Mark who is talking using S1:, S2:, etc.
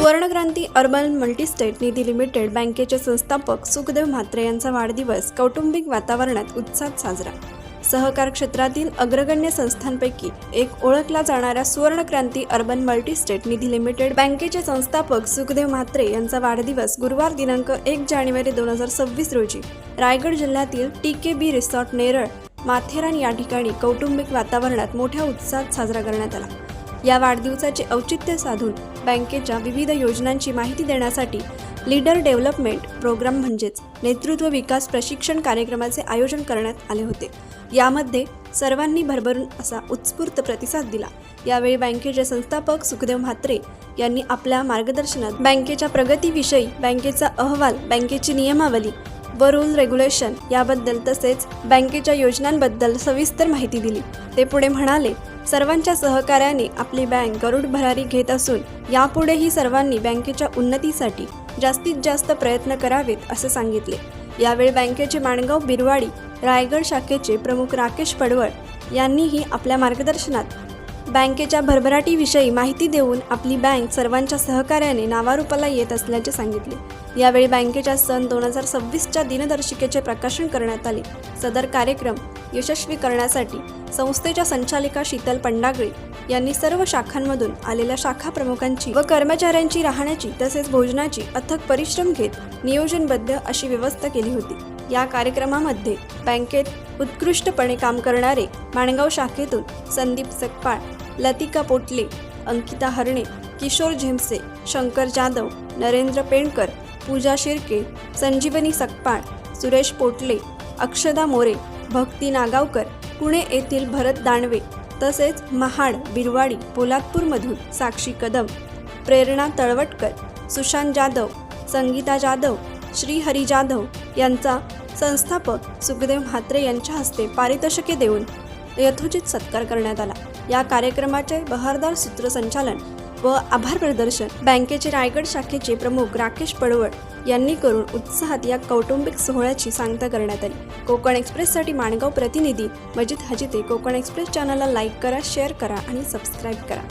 S1: Urban multistate Nidhi limited बँकेचे संस्थापक सुखदेव म्हात्रे यांचा वाढदिवस कौटुंबिक वातावरणात उत्साहात साजरा. सहकार क्षेत्रातील अग्रगण्य संस्थांपैकी एक ओळखला जाणाऱ्या Suvarnakranti urban multistate Nidhi limited बँकेचे संस्थापक सुखदेव म्हात्रे यांचा वाढदिवस गुरुवार दिनांक एक जानेवारी दोन हजार सव्वीस रोजी. रायगड जिल्ह्यातील T K B resort Neral Matheran या ठिकाणी कौटुंबिक वातावरणात मोठ्या उत्साहात साजरा करण्यात आला. या वाढदिवसाचे औचित्य साधून बँकेच्या विविध योजनांची माहिती देण्यासाठी लीडर डेव्हलपमेंट प्रोग्राम म्हणजेच नेतृत्व विकास प्रशिक्षण कार्यक्रमाचे आयोजन करण्यात आले होते. यामध्ये सर्वांनी भरभरून असा उत्स्फूर्त प्रतिसाद दिला. यावेळी बँकेचे संस्थापक सुखदेव म्हात्रे यांनी आपल्या मार्गदर्शनात बँकेच्या प्रगतीविषयी बँकेचा अहवाल बँकेची नियमावली व रूल रेग्युलेशन याबद्दल तसेच बँकेच्या योजनांबद्दल सविस्तर माहिती दिली. ते पुढे म्हणाले सर्वांच्या सहकार्याने आपली बँक गरुड भरारी घेत असून यापुढेही सर्वांनी बँकेच्या उन्नतीसाठी जास्तीत जास्त प्रयत्न करावेत असे सांगितले. यावेळी बँकेचे माणगाव बिरवाडी रायगड शाखेचे प्रमुख राकेश पडवळ यांनीही आपल्या मार्गदर्शनात बँकेच्या भरभराटीविषयी माहिती देऊन आपली बँक सर्वांच्या सहकार्याने नावारूपाला येत असल्याचे सांगितले. यावेळी बँकेच्या सन दोन हजार सव्वीसच्या दिनदर्शिकेचे प्रकाशन करण्यात आले. सदर कार्यक्रम यशस्वी करण्यासाठी संस्थेच्या संचालिका शीतल पंडागळे यांनी सर्व शाखांमधून आलेल्या शाखा प्रमुखांची व कर्मचाऱ्यांची राहण्याची तसेच भोजनाची अथक परिश्रम घेत नियोजनबद्ध अशी व्यवस्था केली होती. या कार्यक्रमामध्ये बँकेत उत्कृष्टपणे काम करणारे माणगाव शाखेतून संदीप सकपाळ लतिका पोटले अंकिता हरणे किशोर झेमसे शंकर जाधव नरेंद्र पेणकर पूजा शिर्के संजीवनी सकपाळ सुरेश पोटले अक्षदा मोरे भक्ती नागावकर पुणे येथील भरत दानवे तसेच महाड बिरवाडी पोलादपूरमधून साक्षी कदम प्रेरणा तळवटकर सुशांत जाधव संगीता जाधव श्रीहरी जाधव यांचा संस्थापक सुखदेव म्हात्रे यांच्या हस्ते पारितोषिके देऊन यथोचित सत्कार करण्यात आला. या कार्यक्रमाचे बहारदार सूत्रसंचालन व आभार प्रदर्शन बँकेचे रायगड शाखेचे प्रमुख राकेश पडवळ यांनी करून उत्साहात या कौटुंबिक सोहळ्याची सांगता करण्यात आली. कोकण एक्सप्रेससाठी माणगाव प्रतिनिधी मजिद हजिते कोकण एक्सप्रेस चॅनलला लाईक करा शेअर करा आणि सबस्क्राईब करा.